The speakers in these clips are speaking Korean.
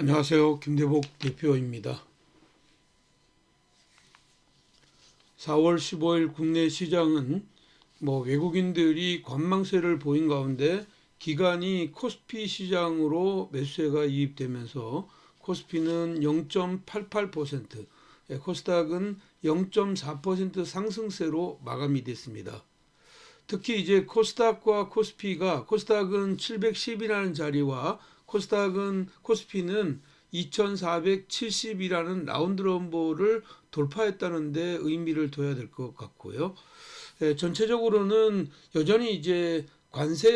안녕하세요. 김대복 대표입니다. 4월 15일 국내 시장은 뭐 외국인들이 관망세를 보인 가운데 기간이 코스피 시장으로 매수세가 이입되면서 코스피는 0.88%, 예, 코스닥은 0.4% 상승세로 마감이 됐습니다. 특히 이제 코스닥과 코스피가 코스닥은 710이라는 자리와 코스닥은 코스피는 2470이라는 라운드 넘버를 돌파했다는데 의미를 둬야 될 것 같고요. 예, 전체적으로는 여전히 이제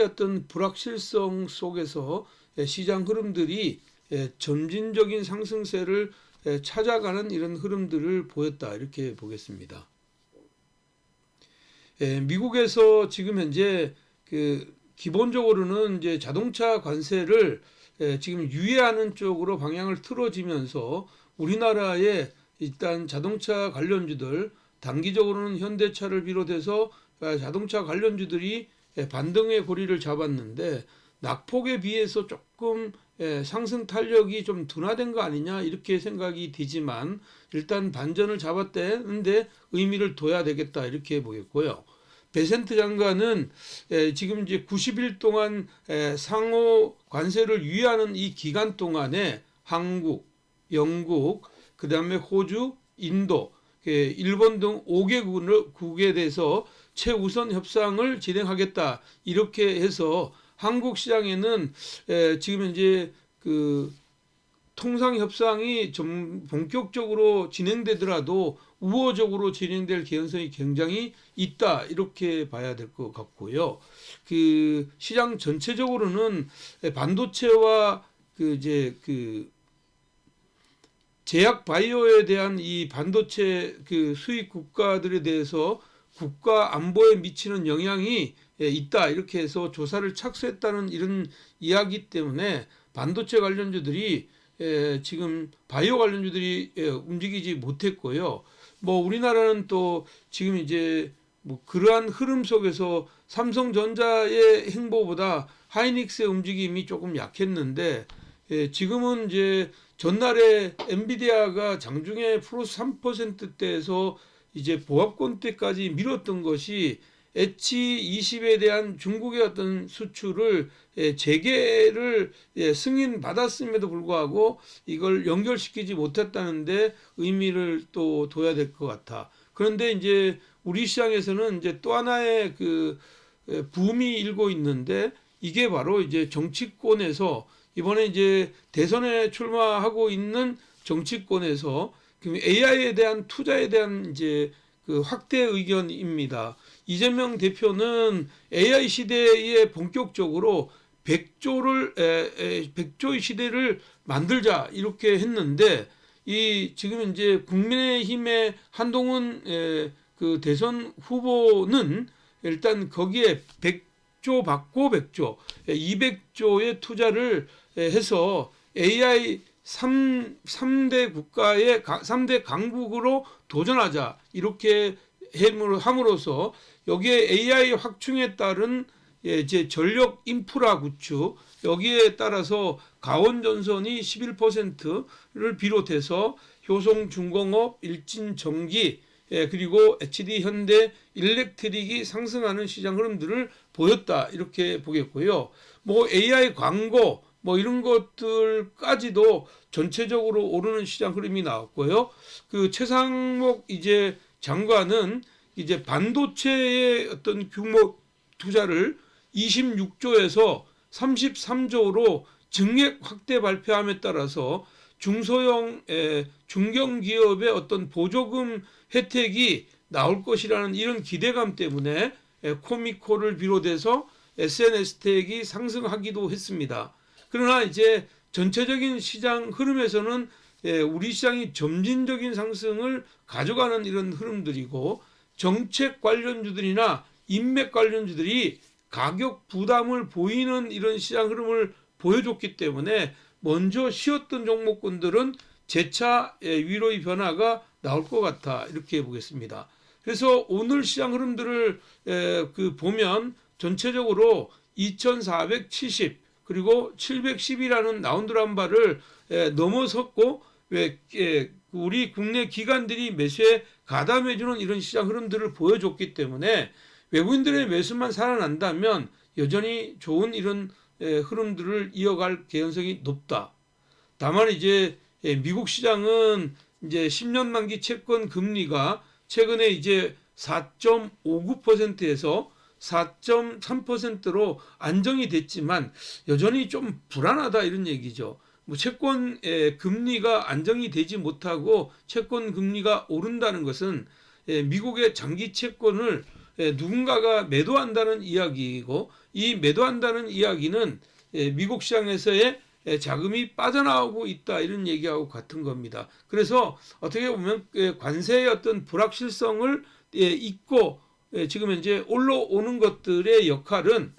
어떤 불확실성 속에서 예, 시장 흐름들이 예, 점진적인 상승세를 예, 찾아가는 이런 흐름들을 보였다 이렇게 보겠습니다. 예, 미국에서 지금 현재 그 기본적으로는 이제 자동차 관세를 예, 지금 유예하는 쪽으로 방향을 틀어지면서 우리나라의 일단 자동차 관련주들 단기적으로는 현대차를 비롯해서 아, 자동차 관련주들이 예, 반등의 고리를 잡았는데 낙폭에 비해서 조금 예, 상승 탄력이 좀 둔화된 거 아니냐 이렇게 생각이 되지만 일단 반전을 잡았대는데 의미를 둬야 되겠다 이렇게 보겠고요. 베센트 장관은 에, 지금 이제 90일 동안 에, 상호 관세를 유예하는 이 기간 동안에 한국, 영국, 그 다음에 호주, 인도, 에, 일본 등 5개국에 대해서 최우선 협상을 진행하겠다. 이렇게 해서 한국 시장에는 에, 지금 이제 그 통상 협상이 좀 본격적으로 진행되더라도 우호적으로 진행될 개연성이 굉장히 있다 이렇게 봐야 될 것 같고요. 그 시장 전체적으로는 반도체와 그 이제 그 제약 바이오에 대한 이 반도체 그 수입 국가들에 대해서 국가 안보에 미치는 영향이 있다 이렇게 해서 조사를 착수했다는 이런 이야기 때문에 반도체 관련주들이 에, 지금 바이오 관련주들이 에, 움직이지 못했고요. 뭐 우리나라는 또 지금 이제 뭐 그러한 흐름 속에서 삼성전자의 행보보다 하이닉스의 움직임이 조금 약했는데 예, 지금은 이제 전날에 엔비디아가 장중에 플러스 3%대에서 이제 보합권대까지 밀었던 것이 H20에 대한 중국의 어떤 수출을 예, 재개를 예, 승인 받았음에도 불구하고 이걸 연결시키지 못했다는데 의미를 또 둬야 될 것 같아. 그런데 이제 우리 시장에서는 이제 또 하나의 그 예, 붐이 일고 있는데 이게 바로 이제 정치권에서 이번에 이제 대선에 출마하고 있는 정치권에서 AI에 대한 투자에 대한 이제 그 확대 의견입니다. 이재명 대표는 AI 시대에 본격적으로 100조를 에, 에, 100조의 시대를 만들자 이렇게 했는데 이 지금 이제 국민의힘의 한동훈 에, 그 대선 후보는 일단 거기에 100조 받고 100조, 200조의 투자를 해서 AI 3, 3대 국가의 3대 강국으로 도전하자 이렇게 함으로써 여기에 AI 확충에 따른 예, 이제 전력 인프라 구축 여기에 따라서 가원전선이 11%를 비롯해서 효성중공업, 일진 전기 예, 그리고 HD 현대 일렉트릭이 상승하는 시장 흐름들을 보였다 이렇게 보겠고요. 뭐 AI 광고 뭐 이런 것들까지도 전체적으로 오르는 시장 흐름이 나왔고요. 그 최상목 이제 장관은 이제 반도체의 어떤 규모 투자를 26조에서 33조로 증액 확대 발표함에 따라서 중소형 중견 기업의 어떤 보조금 혜택이 나올 것이라는 이런 기대감 때문에 코미코를 비롯해서 SNS 택이 상승하기도 했습니다. 그러나 이제 전체적인 시장 흐름에서는 우리 시장이 점진적인 상승을 가져가는 이런 흐름들이고 정책 관련주들이나 인맥 관련주들이 가격 부담을 보이는 이런 시장 흐름을 보여줬기 때문에 먼저 쉬었던 종목군들은 재차 위로의 변화가 나올 것 같아 이렇게 보겠습니다. 그래서 오늘 시장 흐름들을 그 보면 전체적으로 2470 그리고 710이라는 라운드람바를 에, 넘어섰고 왜 에, 우리 국내 기관들이 매수에 가담해주는 이런 시장 흐름들을 보여줬기 때문에 외국인들의 매수만 살아난다면 여전히 좋은 이런 에, 흐름들을 이어갈 개연성이 높다. 다만 이제 예, 미국 시장은 이제 10년 만기 채권 금리가 최근에 이제 4.59%에서 4.3%로 안정이 됐지만 여전히 좀 불안하다 이런 얘기죠. 뭐 채권의 금리가 안정이 되지 못하고 채권 금리가 오른다는 것은 예, 미국의 장기 채권을 예, 누군가가 매도한다는 이야기이고 이 매도한다는 이야기는 예, 미국 시장에서의 예, 자금이 빠져나오고 있다 이런 얘기하고 같은 겁니다. 그래서 어떻게 보면 예, 관세의 어떤 불확실성을 예, 잊고 예, 지금 현재 올라오는 것들의 역할은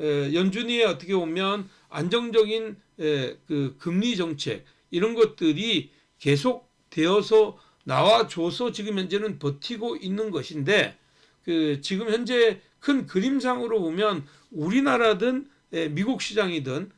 예, 연준이의 어떻게 보면 안정적인 예, 그 금리 정책 이런 것들이 계속 되어서 나와줘서 지금 현재는 버티고 있는 것인데 그 지금 현재 큰 그림상으로 보면 우리나라든 예, 미국 시장이든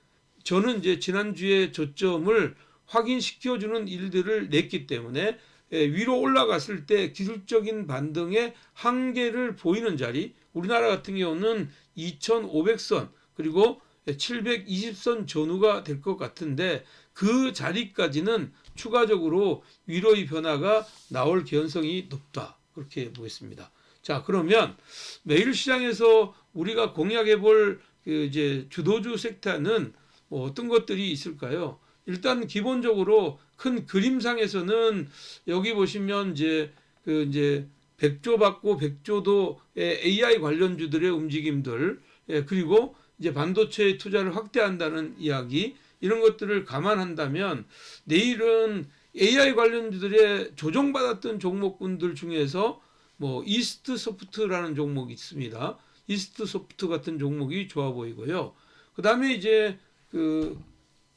저는 이제 지난주에 저점을 확인시켜주는 일들을 냈기 때문에 예, 위로 올라갔을 때 기술적인 반등의 한계를 보이는 자리 우리나라 같은 경우는 2500선 그리고 720선 전후가 될 것 같은데 그 자리까지는 추가적으로 위로의 변화가 나올 개연성이 높다 그렇게 보겠습니다. 자 그러면 매일 시장에서 우리가 공략해 볼 그 이제 주도주 섹터는 뭐 어떤 것들이 있을까요? 일단 기본적으로 큰 그림상에서는 여기 보시면 이제 그 이제 백조 받고 백조도의 AI 관련주들의 움직임들 예, 그리고 이제 반도체 투자를 확대한다는 이야기 이런 것들을 감안한다면 내일은 AI 관련주들의 조정받았던 종목군들 중에서 뭐 이스트 소프트라는 종목이 있습니다. 이스트 소프트 같은 종목이 좋아 보이고요. 그 다음에 이제 그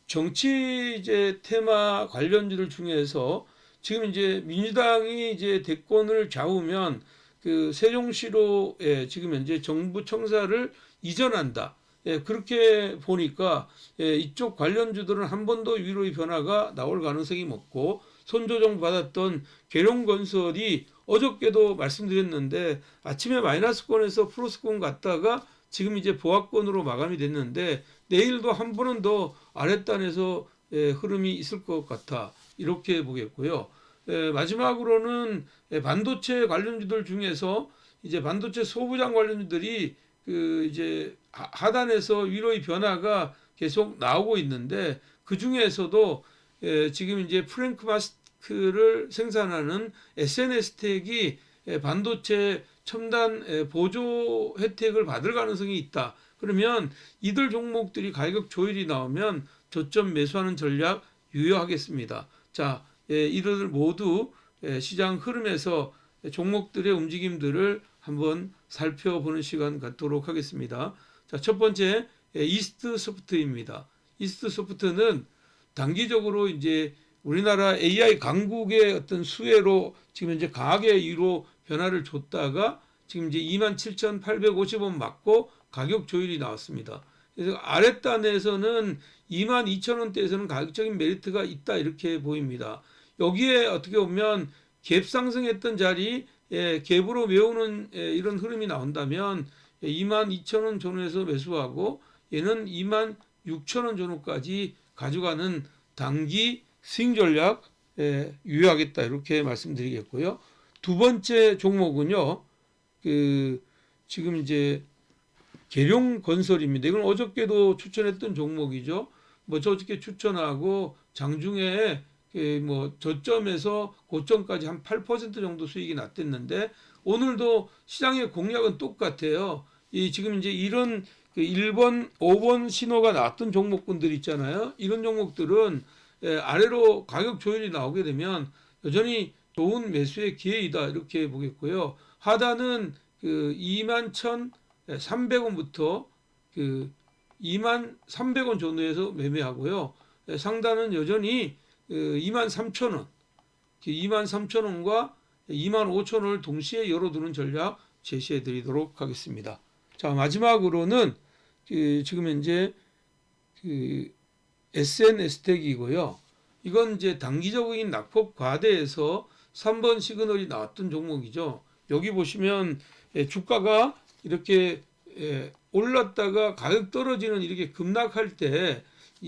정치 이제 테마 관련주들 중에서 지금 이제 민주당이 이제 대권을 잡으면 그 세종시로 예, 지금 현재 정부 청사를 이전한다. 예, 그렇게 보니까 예, 이쪽 관련주들은 한 번 더 위로의 변화가 나올 가능성이 높고 손조정 받았던 계룡건설이 어저께도 말씀드렸는데 아침에 마이너스권에서 플러스권 갔다가 지금 이제 보합권으로 마감이 됐는데 내일도 한 번은 더 아랫단에서 예, 흐름이 있을 것 같아 이렇게 보겠고요. 예, 마지막으로는 예, 반도체 관련주들 중에서 이제 반도체 소부장 관련주들이 그 이제 하- 하단에서 위로의 변화가 계속 나오고 있는데 그 중에서도 예, 지금 이제 프랭크 마스크를 생산하는 SNS텍이 예, 반도체 첨단 예, 보조 혜택을 받을 가능성이 있다. 그러면 이들 종목들이 가격 조율이 나오면 저점 매수하는 전략 유효하겠습니다. 자, 예, 이들 모두 예, 시장 흐름에서 종목들의 움직임들을 한번 살펴보는 시간 갖도록 하겠습니다. 자, 첫 번째 예, 이스트 소프트입니다. 이스트 소프트는 단기적으로 이제 우리나라 AI 강국의 어떤 수혜로 지금 이제 강하게 위로 변화를 줬다가 지금 이제 27,850원 맞고 가격 조율이 나왔습니다. 그래서 아랫단에서는 22,000원대에서는 가격적인 메리트가 있다 이렇게 보입니다. 여기에 어떻게 보면 갭 상승했던 자리 예, 갭으로 메우는 예, 이런 흐름이 나온다면 22,000원 전후에서 매수하고 얘는 26,000원 전후까지 가져가는 단기 스윙 전략 예, 유효하겠다 이렇게 말씀드리겠고요. 두 번째 종목은요. 그 지금 이제 계룡 건설입니다. 이건 어저께도 추천했던 종목이죠. 뭐 저저께 추천하고 장중에 그뭐 저점에서 고점까지 한 8% 정도 수익이 났댔는데 오늘도 시장의 공략은 똑같아요. 이 지금 이제 이런 그 1번, 5번 신호가 나왔던 종목군들 있잖아요. 이런 종목들은 예, 아래로 가격 조율이 나오게 되면 여전히 좋은 매수의 기회이다 이렇게 보겠고요. 하단은 그 21,300원부터 그 23,300원 전후에서 매매하고요. 예, 상단은 여전히 그 23,000원, 23,000원과 25,000원을 동시에 열어두는 전략 제시해 드리도록 하겠습니다. 자, 마지막으로는 그 지금 현재 그 SNS텍이고요. 이건 이제 단기적인 낙폭 과대에서 3번 시그널이 나왔던 종목이죠. 여기 보시면 예, 주가가 이렇게 예, 올랐다가 가격 떨어지는 이렇게 급락할 때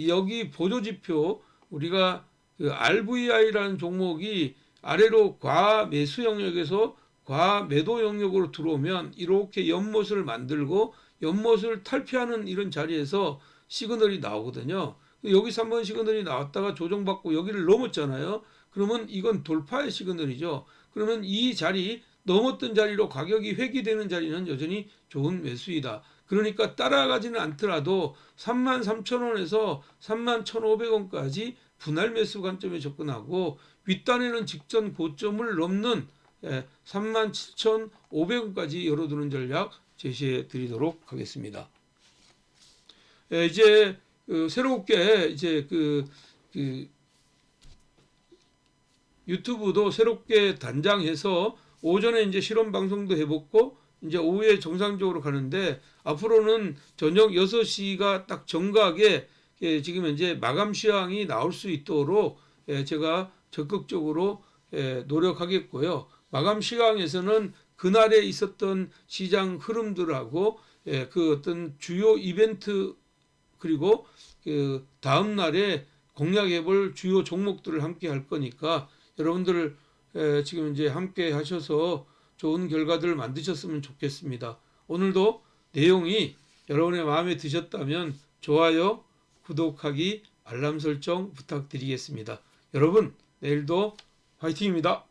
여기 보조 지표 우리가 그 RVI라는 종목이 아래로 과매수 영역에서 과매도 영역으로 들어오면 이렇게 연못을 만들고 연못을 탈피하는 이런 자리에서 시그널이 나오거든요. 여기 3번 시그널이 나왔다가 조정받고 여기를 넘었잖아요. 그러면 이건 돌파의 시그널이죠. 그러면 이 자리 넘었던 자리로 가격이 회귀되는 자리는 여전히 좋은 매수이다. 그러니까 따라가지는 않더라도 3만 3천 원에서 3만 1,500원까지 분할 매수 관점에 접근하고 윗단에는 직전 고점을 넘는 3만 7,500원까지 열어두는 전략 제시해 드리도록 하겠습니다. 예, 이제 그 새롭게 이제 그, 그 유튜브도 새롭게 단장해서 오전에 이제 실험 방송도 해봤고 이제 오후에 정상적으로 가는데 앞으로는 저녁 6시가 딱 정각에 예, 지금 현재 마감 시황이 나올 수 있도록 예, 제가 적극적으로 예, 노력하겠고요. 마감 시황에서는 그날에 있었던 시장 흐름들하고 예, 그 어떤 주요 이벤트 그리고 그 다음 날에 공략해볼 주요 종목들을 함께 할 거니까 여러분들 에, 지금 이제 함께 하셔서 좋은 결과들을 만드셨으면 좋겠습니다. 오늘도 내용이 여러분의 마음에 드셨다면 좋아요, 구독하기, 알람 설정 부탁드리겠습니다. 여러분 내일도 화이팅입니다.